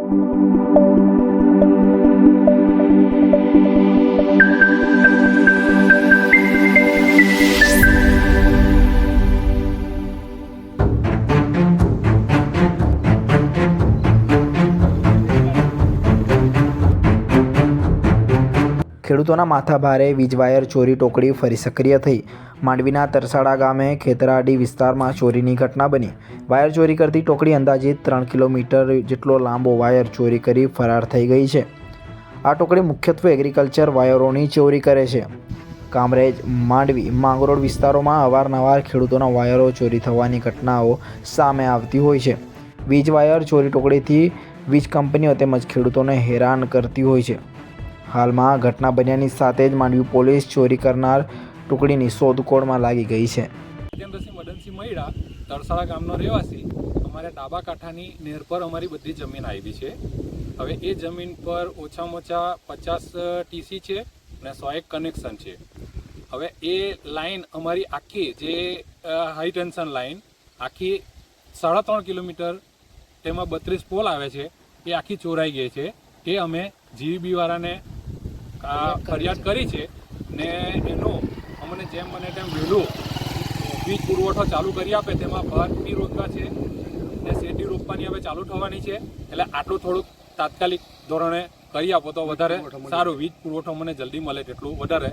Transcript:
Thank you. ખેડૂતોના માથાભારે વીજવાયર, ચોરી ટોકડી ફરી સક્રિય થઈ. માંડવીના તરસાડા ગામે ખેતરાડી વિસ્તારમાં ચોરીની ઘટના બની. વાયર ચોરી કરતી ટોકડી અંદાજિત ત્રણ કિલોમીટર જેટલો લાંબો વાયર ચોરી કરી ફરાર થઈ ગઈ છે. આ ટોકડી મુખ્યત્વે એગ્રીકલ્ચર વાયરોની ચોરી કરે છે. કામરેજ, માંડવી, માંગરોળ વિસ્તારોમાં અવારનવાર ખેડૂતોના વાયરો ચોરી થવાની ઘટનાઓ સામે આવતી હોય છે. વીજ વાયર ચોરી ટોકડીથી વીજ કંપનીઓ તેમજ ખેડૂતોને હેરાન કરતી હોય છે. હાલમાં ઘટના બન્યાની સાથે જ માંડવી પોલીસ ચોરી કરનાર ટુકડીની શોધખોળમાં લાગી ગઈ છે. રાજેન્દ્રસિંહ મદનસિંહ મૈડા તરસાળા ગામનો રહેવાસી, અમારે ડાબા કાંઠાની નેર પર અમારી બધી જમીન આવી છે. હવે એ જમીન પર ઓછામાં ઓછા પચાસ ટીસી છે અને સો એક કનેક્શન છે. હવે એ લાઈન અમારી આખી જે હાઈ ટેન્શન લાઈન, આખી સાડા ત્રણ કિલોમીટર તેમાં બત્રીસ પોલ આવે છે, એ આખી ચોરાઈ ગઈ છે. એ અમે જીવીબી વાળાને આ ફરિયાદ કરી છે ને એનો અમને જેમ બને તેમ વહેલું વીજ પુરવઠો ચાલુ કરી આપે તેમાં ભાત બી રોપવા છે ને શેરડી રોપવાની હવે ચાલુ થવાની છે. એટલે આટલું થોડુંક તાત્કાલિક ધોરણે કરી આપો તો વધારે સારું. વીજ પુરવઠો મને જલ્દી મળે તેટલું વધારે.